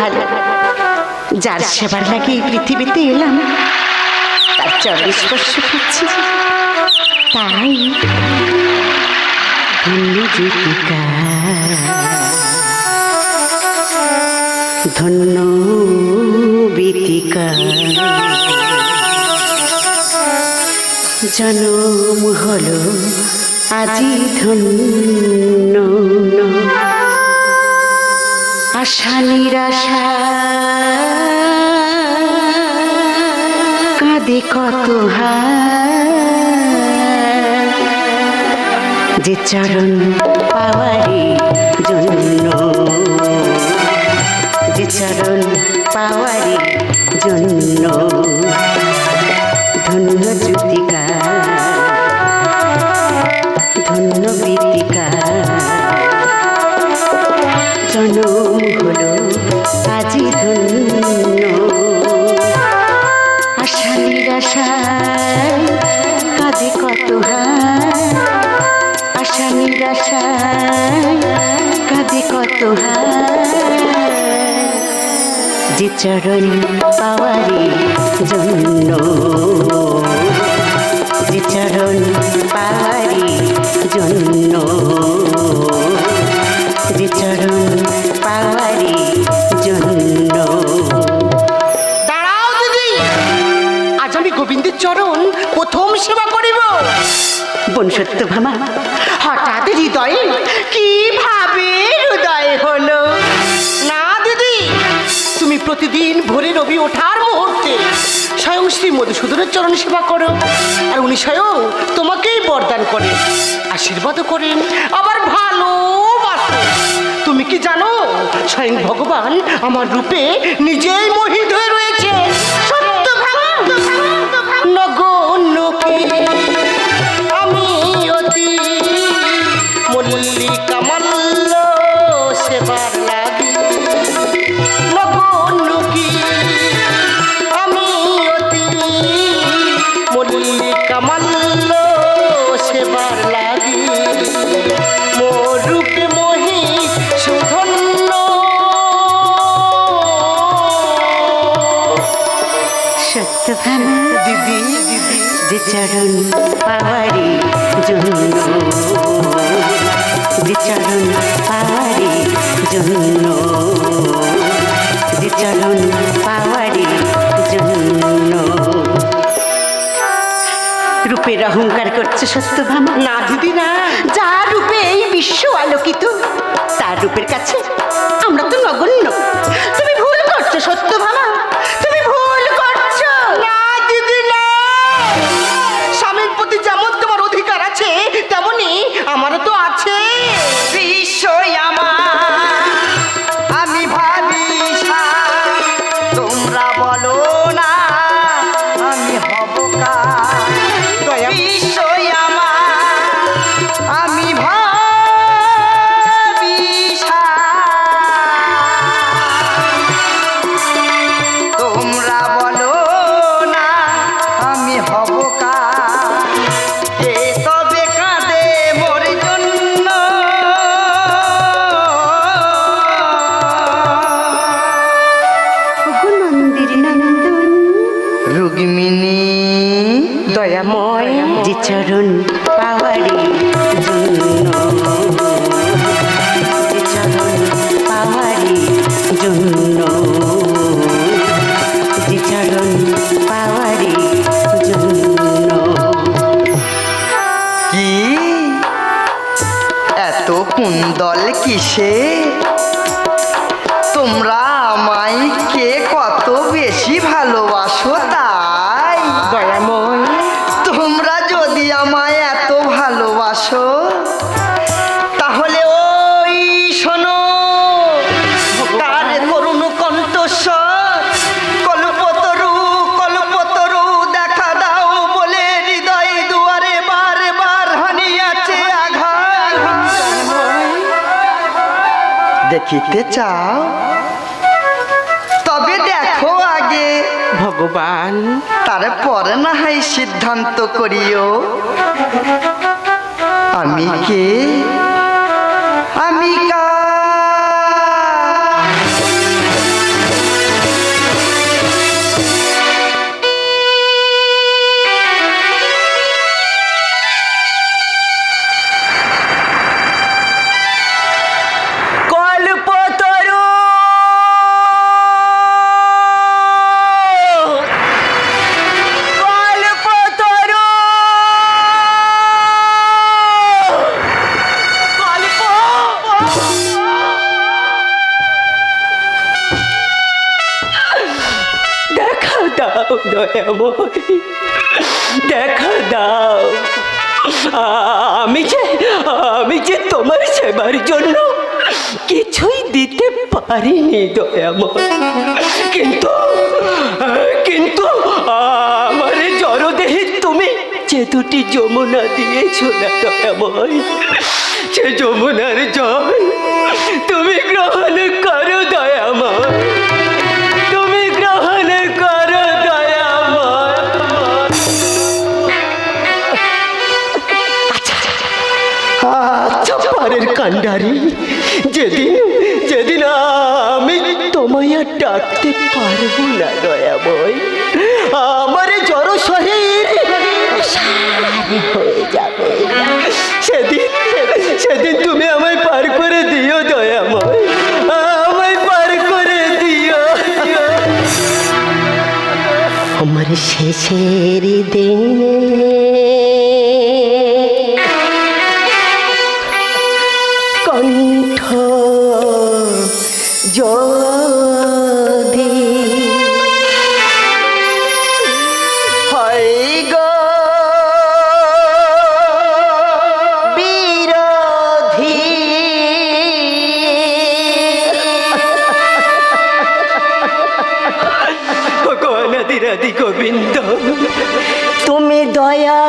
ভালো। যার সেবার লাগে এই পৃথিবীতে এলাম, তার চরণ স্পর্শ করছি তাই ধন্য জ্যোতিকা ধন্য বেতিকা। জনম হলো আজি ধন্য। আশা নিরাশা কাঁদে কত যে চরণ পাওয়ারি জন্য। যে চরণ পাওয়ারি জন্য। ধন্য জ্যোতিকা। ধন্য বীতিকা আজি ধন্য আশা নিরাশায় কাঁদে কত হায় আশা নিরাশায় কাঁদে কত হায় যে চরণ পাওয়ারি জন্য, যে চরণ পাওয়ারি জন্য। যে পাওয়ারি জন্য দাঁড়াও দিদি। আজ আমি গোবিন্দের চরণ প্রথম সেবা করিব। বন সত্য ভামা হঠাৎ হৃদয়ে কীভাবে হৃদয় হলো? না দিদি তুমি প্রতিদিন ভোরে রবি ওঠার মুহূর্তে স্বয়ং শ্রী মধুসূদনের চরণ সেবা করো আর উনি স্বয়ং তোমাকেই বরদান করেন। আশীর্বাদও করেন আবার ভালোবাসেন তুমি কি জানো? স্বয়ং ভগবান আমার রূপে নিজেই মোহিত হয়ে রয়েছে। সত্য নগণ্যকে আমি অতি মল্লিকা। দিদি যে চরণ পাওয়ারি জন্য। যে চরণ পাওয়ারি জন্য। যে চরণ পাওয়ারি জন্য। রূপের অহংকার করছে সত্যভামা না দিদি না। যার রূপে এই বিশ্ব আলোকিত তার রূপের কাছে আমরা তো নগণ্য। তুমি ভুল করছ সত্য সত্যভামা কুন্দল কিসে? দেখিতে চাও? তবে দেখো আগে। ভগবান। তারপরে না হয় সিদ্ধান্ত করিও। আমি কে? আমি কা দয়াময় দেখা দাও। আমি যে আমি যে তোমার সেবার জন্য কিছুই দিতে পারিনি দয়াময় কিন্তু কিন্তু আমার জড়দেহে তুমি যে দুটি যমুনা দিয়েছ না দয়াময় সে যমুনার জল তুমি গ্রহণ শেষের দিনে গোবিন্দ তুমি দয়া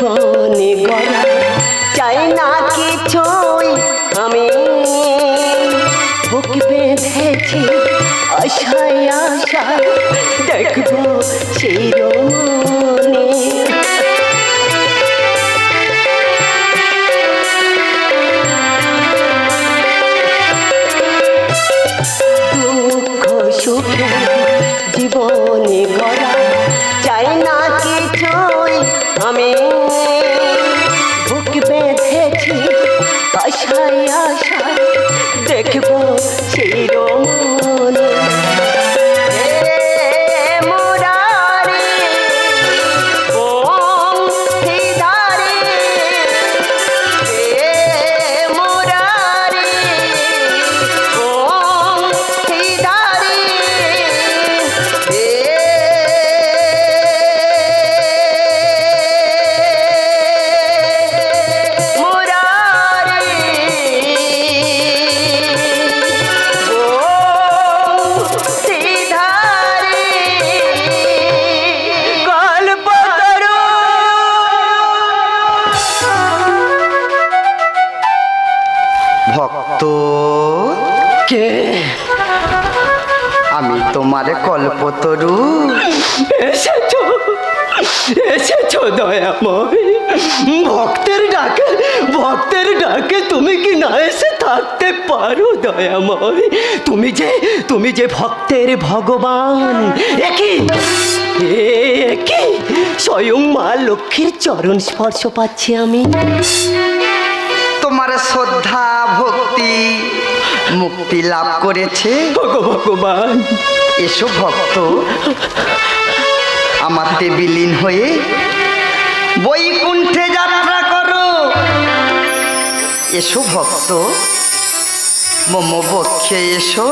জীবনে গড়া চাই না কিছুই। আমি বুক বেঁধেছি আশায় আশায় দেখব দুঃখ কল্পতরু এসেছ এসেছ দয়াময়। ভক্তের ডাকে ভক্তের ডাকে তুমি কি না এসে থাকতে পারো দয়াময়? তুমি যে তুমি যে ভক্তের ভগবান একই একই। স্বয়ং মা লক্ষ্মীর চরণ স্পর্শ পাচ্ছি আমি। তোমার শ্রদ্ধা ভক্তি মুক্তি লাভ করেছে। ভগ ভগবান এসো ভক্ত। আমাতে বিলীন হয়ে বৈকুণ্ঠে যাত্রা করো। এসো ভক্ত মম বক্ষে এসো।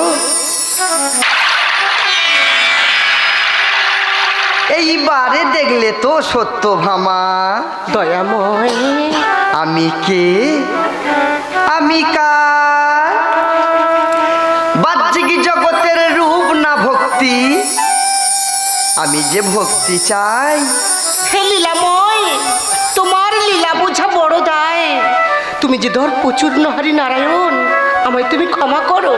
এইবারে দেখলে তো সত্য ভামা। দয়াময়। আমি কে? আমি কার? ভক্তি? আমি যে ভক্তি চাই। হে লীলাময়, তোমার লীলা বোঝা বড় দায়। তুমি যে ধর প্রচুর নহারি নারায়ণ, আমায় তুমি ক্ষমা করো।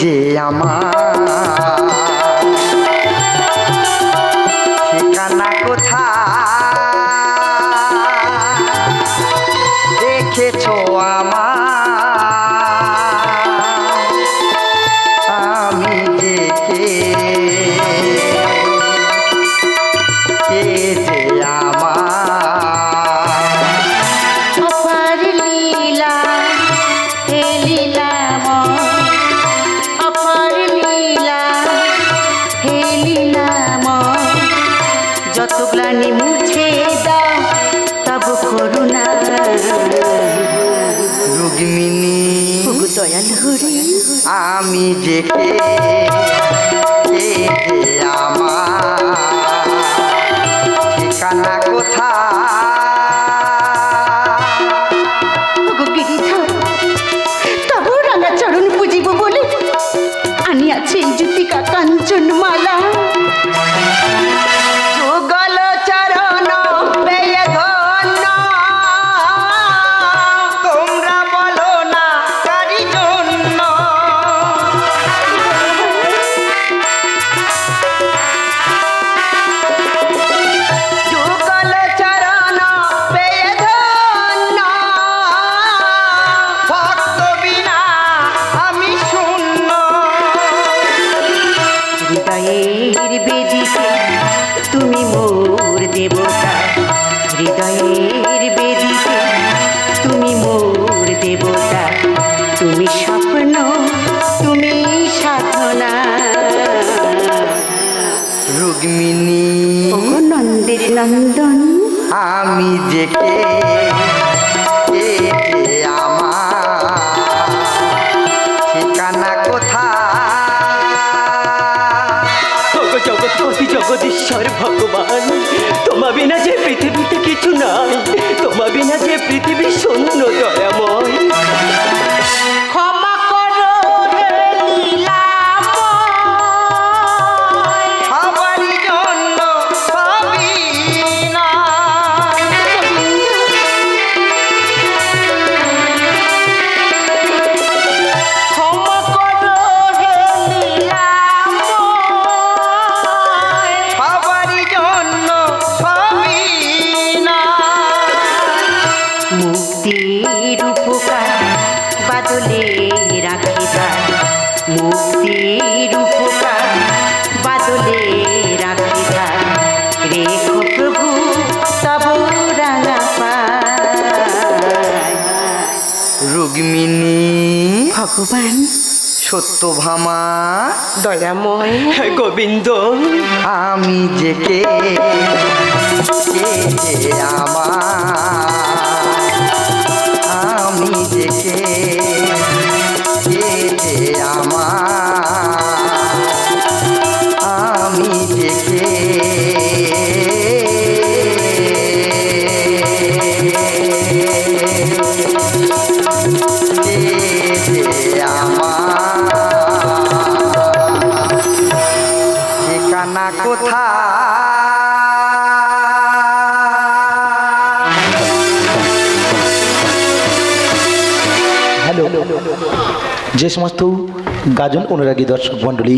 যে আমার আমি যে কে আমার। ঠিকানা কোথায়? কে কে কে আমার ঠিকানা কোথা জগৎ জগদীশ্বর ভগবান। ভগবান সত্য ভামা ভগবান। সত্যভামা দয়াময়। গোবিন্দ আমি যে কে আমার? আমি যে কে? সমস্ত গাজন অনুরাগী দর্শক মণ্ডলী